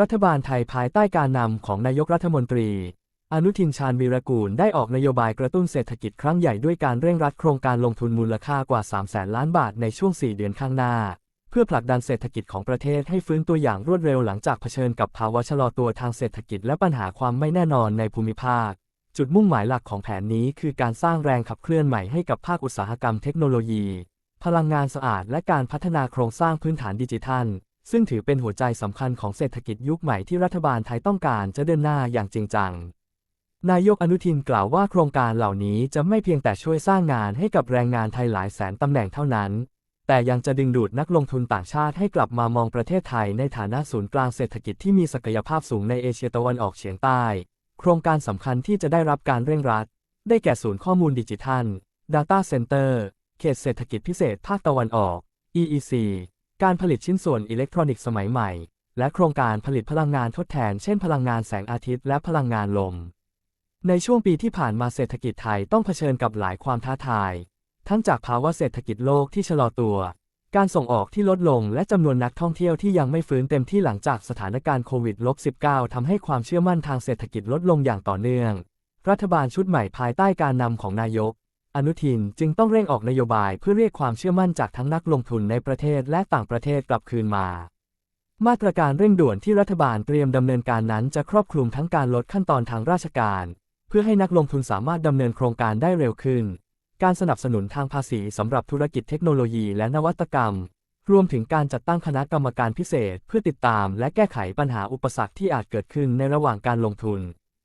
รัฐบาลไทยภายใต้การนำของนายกรัฐมนตรี อนุทินชาญวีรกูลได้ออกนโยบายกระตุ้นเศรษฐกิจครั้งใหญ่ด้วยการเร่งรัดโครงการลงทุนมูลค่ากว่า3แสนล้านบาทในช่วง 4 เดือนข้างหน้า เพื่อผลักดันเศรษฐกิจของประเทศให้ฟื้นตัวอย่างรวดเร็วหลังจากเผชิญกับภาวะชะลอตัวทางเศรษฐกิจและปัญหาความไม่แน่นอนในภูมิภาค จุดมุ่งหมายหลักของแผนนี้คือการสร้างแรงขับเคลื่อนใหม่ให้กับภาคอุตสาหกรรมเทคโนโลยี พลังงานสะอาดและการพัฒนาโครงสร้างพื้นฐานดิจิทัล ซึ่งถือเป็นหัวใจสำคัญของเศรษฐกิจยุคใหม่ที่รัฐบาลไทยต้องการจะเดินหน้าอย่างจริงจัง นายกอนุทินกล่าวว่าโครงการเหล่านี้จะไม่เพียงแต่ช่วยสร้างงานให้กับแรงงานไทยหลายแสนตำแหน่งเท่านั้น แต่ยังจะดึงดูดนักลงทุนต่างชาติให้กลับมามองประเทศไทยในฐานะศูนย์กลางเศรษฐกิจที่มีศักยภาพสูงในเอเชียตะวันออกเฉียงใต้ โครงการสำคัญที่จะได้รับการเร่งรัด ได้แก่ศูนย์ข้อมูลดิจิทัล Data Center เขตเศรษฐกิจพิเศษภาคตะวันออก EEC การผลิตชิ้นส่วนอิเล็กทรอนิกส์สมัยใหม่ และโครงการผลิตพลังงานทดแทน เช่นพลังงานแสงอาทิตย์และพลังงานลม ในช่วงปีที่ผ่านมาเศรษฐกิจไทยต้องเผชิญกับหลายความท้าทาย ทั้งจากภาวะเศรษฐกิจโลกที่ชะลอตัว การส่งออกที่ลดลงและจำนวนนักท่องเที่ยวที่ยังไม่ฟื้นเต็มที่หลังจากสถานการณ์โควิด -19 ทำให้ความเชื่อมั่นทางเศรษฐกิจลดลงอย่างต่อเนื่อง รัฐบาลชุดใหม่ภายใต้การนำของนายก อนุทินจึงต้องเร่งออกนโยบายเพื่อเรียกความเชื่อมั่นจากทั้งนักลงทุนในประเทศและต่างประเทศกลับคืนมา มาตรการเร่งด่วนที่รัฐบาลเตรียมดำเนินการนั้นจะครอบคลุมทั้งการลดขั้นตอนทางราชการ เพื่อให้นักลงทุนสามารถดำเนินโครงการได้เร็วขึ้น การสนับสนุนทางภาษีสำหรับธุรกิจเทคโนโลยีและนวัตกรรม รวมถึงการจัดตั้งคณะกรรมการพิเศษ เพื่อติดตามและแก้ไขปัญหาอุปสรรคที่อาจเกิดขึ้นในระหว่างการลงทุน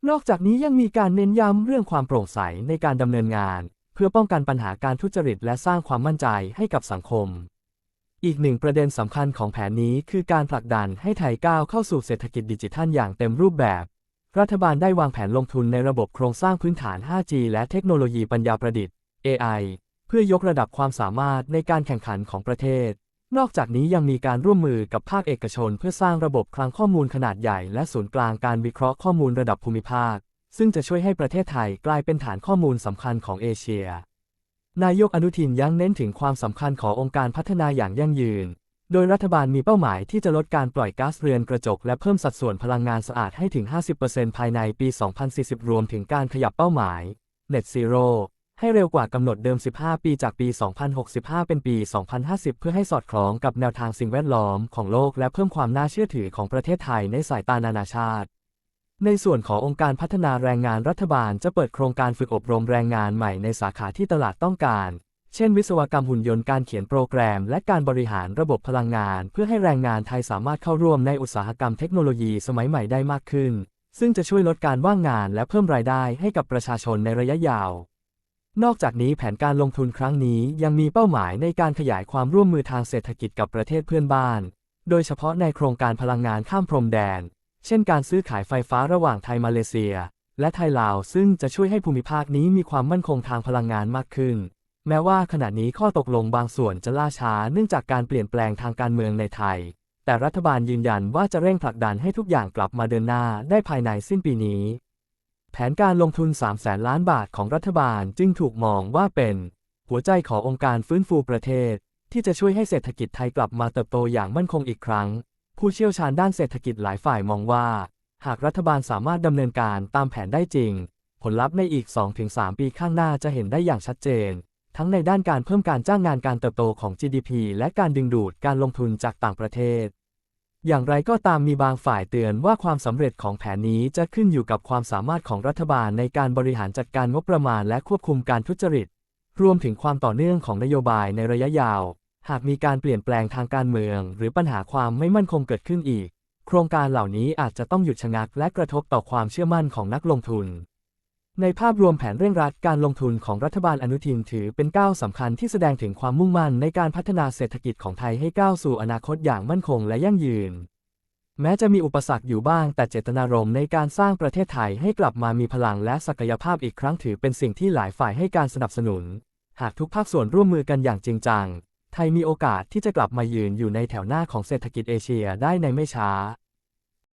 นอกจากนี้ยังมีการเน้นย้ำเรื่องความโปร่งใสในการดำเนินงาน พื่อป้องกันปัญหาการทุจริตและสร้างความมั่นใจให้กับสังคม อีกหนึ่งประเด็นสำคัญของแผนนี้คือการผลักดันให้ไทยก้าวเข้าสู่เศรษฐกิจดิจิทัลอย่างเต็มรูปแบบ รัฐบาลได้วางแผนลงทุนในระบบโครงสร้างพื้นฐาน 5G และเทคโนโลยีปัญญาประดิษฐ์ AI เพื่อยกระดับความสามารถในการแข่งขันของประเทศ นอกจากนี้ยังมีการร่วมมือกับภาคเอกชน เพื่อสร้างระบบคลังข้อมูลขนาดใหญ่ และศูนย์กลางการวิเคราะห์ข้อมูลระดับภูมิภาค ซึ่งจะช่วยให้ประเทศไทยกลายเป็นฐานข้อมูลสำคัญของเอเชีย นายกอนุทินยังเน้นถึงความสำคัญขององค์การพัฒนาอย่างยั่งยืน โดยรัฐบาลมีเป้าหมายที่จะลดการปล่อยก๊าซเรือนกระจกและเพิ่มสัดส่วนพลังงานสะอาดให้ถึง 50%ภายในปี 2040 รวมถึงการขยับเป้าหมาย Net Zero ให้เร็วกว่ากำหนดเดิม 15 ปีจากปี 2065 เป็นปี 2050 เพื่อให้สอดคล้องกับแนวทางสิ่งแวดล้อมของโลกและเพิ่มความน่าเชื่อถือของประเทศไทยในสายตานานาชาติ ในส่วนขององค์การพัฒนาแรงงานรัฐบาลจะเปิดโครงการฝึกอบรมแรงงานใหม่ในสาขาที่ตลาดต้องการ เช่นวิศวกรรมหุ่นยนต์การเขียนโปรแกรม และการบริหารระบบพลังงาน เพื่อให้แรงงานไทยสามารถเข้าร่วมในอุตสาหกรรมเทคโนโลยีสมัยใหม่ได้มากขึ้น ซึ่งจะช่วยลดการว่างงานและเพิ่มรายได้ให้กับประชาชนในระยะยาว นอกจากนี้แผนการลงทุนครั้งนี้ยังมีเป้าหมายในการขยายความร่วมมือทางเศรษฐกิจกับประเทศเพื่อนบ้าน โดยเฉพาะในโครงการพลังงานข้ามพรมแดน เช่นการซื้อขายไฟฟ้าระหว่างไทยมาเลเซีย และไทยลาว ซึ่งจะช่วยให้ภูมิภาคนี้มีความมั่นคงทางพลังงานมากขึ้น แม้ว่าขณะนี้ข้อตกลงบางส่วนจะล่าช้าเนื่องจากการเปลี่ยนแปลงทางการเมืองในไทย แต่รัฐบาลยืนยันว่าจะเร่งผลักดันให้ทุกอย่างกลับมาเดินหน้าได้ภายในสิ้นปีนี้ แผนการลงทุน 3 แสนล้านบาทของรัฐบาลจึงถูกมองว่าเป็น หัวใจขององค์การฟื้นฟูประเทศ ที่จะช่วยให้เศรษฐกิจไทยกลับมาเติบโตอย่างมั่นคงอีกครั้ง ผู้เชี่ยวชาญด้านเศรษฐกิจหลายฝ่ายมองว่า หากรัฐบาลสามารถดำเนินการตามแผนได้จริง ผลลัพธ์ในอีก 2-3 ปีข้างหน้าจะเห็นได้อย่างชัดเจน ทั้งในด้านการเพิ่มการจ้างงานการเติบโตของ GDP และการดึงดูดการลงทุนจากต่างประเทศ อย่างไรก็ตามมีบางฝ่ายเตือนว่าความสำเร็จของแผนนี้จะขึ้นอยู่กับความสามารถของรัฐบาลในการบริหารจัดการงบประมาณและควบคุมการทุจริต รวมถึงความต่อเนื่องของนโยบายในระยะยาว หากมีการเปลี่ยนแปลงทางการเมือง หรือปัญหาความไม่มั่นคงเกิดขึ้นอีก โครงการเหล่านี้อาจจะต้องหยุดชะงักและกระทบต่อความเชื่อมั่นของนักลงทุน ในภาพรวมแผนเร่งรัดการลงทุนของรัฐบาลอนุทินถือเป็นก้าวสำคัญที่แสดงถึงความมุ่งมั่นในการพัฒนาเศรษฐกิจของไทยให้ก้าวสู่อนาคตอย่างมั่นคงและยั่งยืน แม้จะมีอุปสรรคอยู่บ้าง แต่เจตนารมณ์ในการสร้างประเทศไทยให้กลับมามีพลังและศักยภาพอีกครั้งถือเป็นสิ่งที่หลายฝ่ายให้การสนับสนุน หากทุกภาคส่วนร่วมมือกันอย่างจริงจัง ไทยมีโอกาสที่จะกลับมายืนอยู่ในแถวหน้าของเศรษฐกิจเอเชียได้ในไม่ช้า